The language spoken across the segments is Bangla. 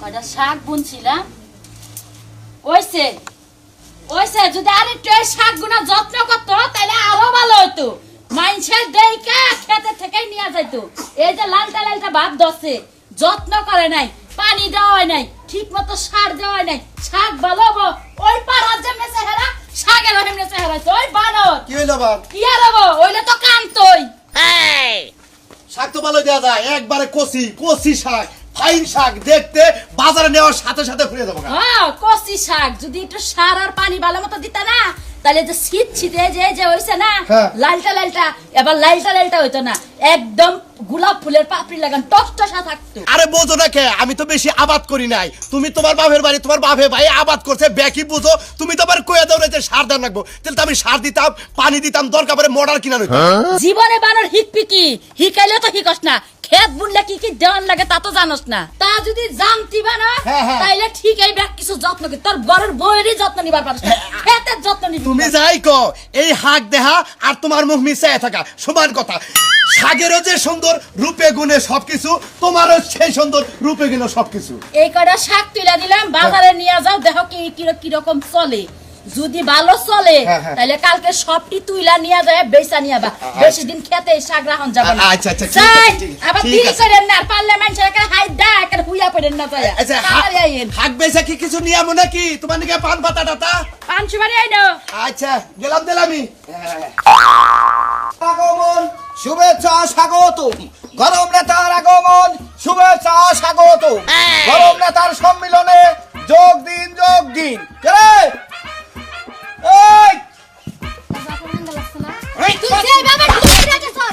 কয়টা শাক বুনছিলাম? ওইছে ওইছে যদি আর একটু এই শাকগুলো যত্ন করতো তাহলে আরও ভালো হতো মানুষের দেইকা খেতে থেকে নিয়ে যাইতো। এই যে লালটা লালটা ভাব দছে যত্ন করে নাই পানি দেওয়া হয় নাই ঠিক মতো সার দেওয়া হয় নাই শাক ভালো হব। ওই পাড়ার যেমনি চেহারা শাকের হেমনি চেহারা। ওই বানর। কি হইল বাপ? কি আর হব? ওইলে তো কান্তই। শাক তো ভালো দেওয়া যায় একবারে কষি কষি শাক। ফাইন শাক দেখতে বাজারে নেওয়ার সাথে সাথে ফুরিয়ে দেবো হ্যাঁ কচি শাক। যদি একটু সার আর পানি ভালো মতো দিতা না তাহলে যে শীত শীতে যে যে হইছে না হ্যাঁ। লালটা লালটা এবার লালটা লালটা হইতো না। একদম গোলাপ ফুলের পাপড়ি লাগান টসটসা থাকতো। আরে বোঝো না কে আমি তো বেশি আবাদ করি নাই। তুমি তোমার বাপের বাড়ি তোমার বাপে ভাই আবাদ করছে ব্যাকি বুঝো। তুমি তো আবার কয়ে দাও যে সার দান রাখব। তাহলে তো আমি সার দিতাম পানি দিতাম দরকার পরে মডার কিনা জীবনে বানর হিকপি কি? হিকাইলে তো হিকস না। খেত বুনলে কি কি লাগে তা তো জানোস না। তা যদি জানতি বানা হ্যাঁ, হ্যাঁ। তাইলে ঠিক এই ব্যাগ কিছু যত্ন কি তোর বইয়েরই যত্ন নিবার পারছ না। খেতের যত্ন নিবি। তুমি যাই কো এই হাক দেহা আর তোমার মুখ মিশায় থাকা সমান কথা। শাকেরও যে সুন্দর রূপে গুণে সবকিছু তোমারও সেই সুন্দর রূপে গুণে সবকিছু। এই কটা শাক তুলে দিলাম বাজারে নিয়ে যাও দেখো কি কি- কীরকম চলে। যদি ভালো চলে হ্যাঁ, হ্যাঁ। তাহলে কালকে সবটি তুইলা নিয়ে যায় বেচা নিয়ে বা। বেশি দিন খেতে শাক রাখুন যাবে না। আচ্ছা, আচ্ছা, যাই, আবার ঠিক করেন না পারলে মানুষের হাই দা একেবারে হুইয়া পড়েন না যায়। আচ্ছা হাক বেচা কি কিছু নিয়ামো নাকি? তোমার নাকি পান পাতা টাতা পান সুপারি আইনো আচ্ছা গেলাম দিলামি আগমন শুভেচ্ছা স্বাগত গরম নেতার আগমন শুভেচ্ছা স্বাগত গরম নেতার সম্মিলনে যোগ দিন যোগ দিন। কে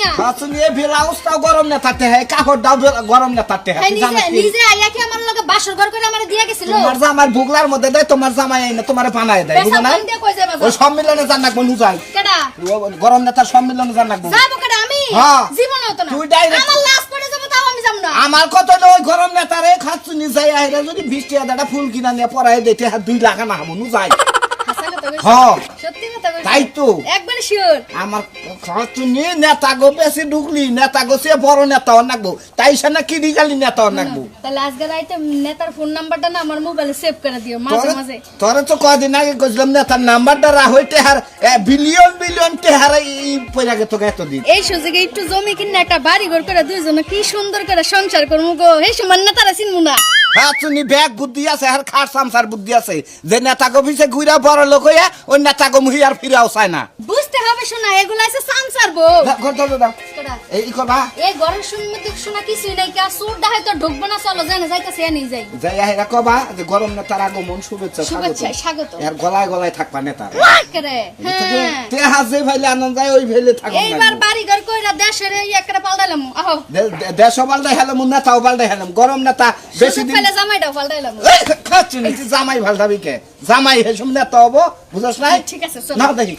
না। এ ব্লাউজটাও গরম নেতার টেহাই কাপড় দাও গরম নেতার টেহাই হ্যাঁ, তুই নিজে নিজে আইয়া কি আমার লগে বাসর ঘর করে আমারে দিয়া গেছিল? তোমার জামার বুগলার মধ্যে দেয় তোমার জামাই আইনা তোমার বানায় দেয় বুঝো না ওই সম্মিলনে নাকবো নু যাই। কেডা? গরম নেতার সম্মিলনে জান নাকবো যাব কেডা আমি? হ্যাঁ। জীবন হতো না। তুই direct- আমার লাশ পড়ে যাব তাও আমি যাব না। আমার কত ওই গরম নেতারে খাচ্ছুনি যাই আইরা যদি বৃষ্টি আদাটা ফুল কিনা নিয়ে পড়াই দিতে হাত দুই লাখ না হব নু যাই। হ্যাঁ। সত্যি কথা তাই তো। একবার শিওর আমার খাচ্ছুনি নেতা গো বেশি ঢুকলি নেতা গো সে বড় নেতা নাকবো। তাই সে না গালি নেতা নাকবো। তাহলে আজকে রাইতে নেতার ফোন নাম্বারটা না আমার মোবাইলে সেভ করে দিও মাঝে মাঝে। তোরে তো কদিন আগে কইছিলাম নেতার নাম্বারটা রাহই টেহার বিলিয়ন বিলিয়ন টেহার এই পয়সা গে তোকে এতদিন। এই সুযোগে একটু জমি কিনে একটা বাড়ি ঘর করে দুইজনে কি সুন্দর করে সংসার করব গো। এই সময় নেতারা চিনবো না। হ্যাঁ তুমি ব্যাগ বুদ্ধি আছে আর খাট সামসার বুদ্ধি আছে। যে নেতা গো পিছে ঘুরা বড় লোক হইয়া ওই নেতা গো মুহি আর ফিরাও চায় না। বুঝতে এগুলো আছে সংসার বউ। ঘর ধরো দাও? এই করবা এই ঘরের শোনা কিছুই নাই কে সুর দেখাই তো ঢুকবো না চলো জানে যাইতেছে যাই। যাই কবা যে গরম নেতার আগমন শুভেচ্ছা শুভেচ্ছা, স্বাগত। এর গলায় গলায় থাকবা করে হ্যাঁ। যে ভাইলে আনন্দ যায় ওই ভাইলে এইবার বাড়ি ঘর কইরা দেশের এই একটা পাল্টাইলাম আহো। দেশ পাল্টাই হেলাম নেতাও পাল্টাই হেলাম। গরম নেতা বেশি দিন পেলে জামাইটাও পাল্টাইলাম খাচ্ছি না, জামাই ভালটাবি কে? জামাই হেসম নেতা হব বুঝছ নাই? ঠিক আছে না দেখি।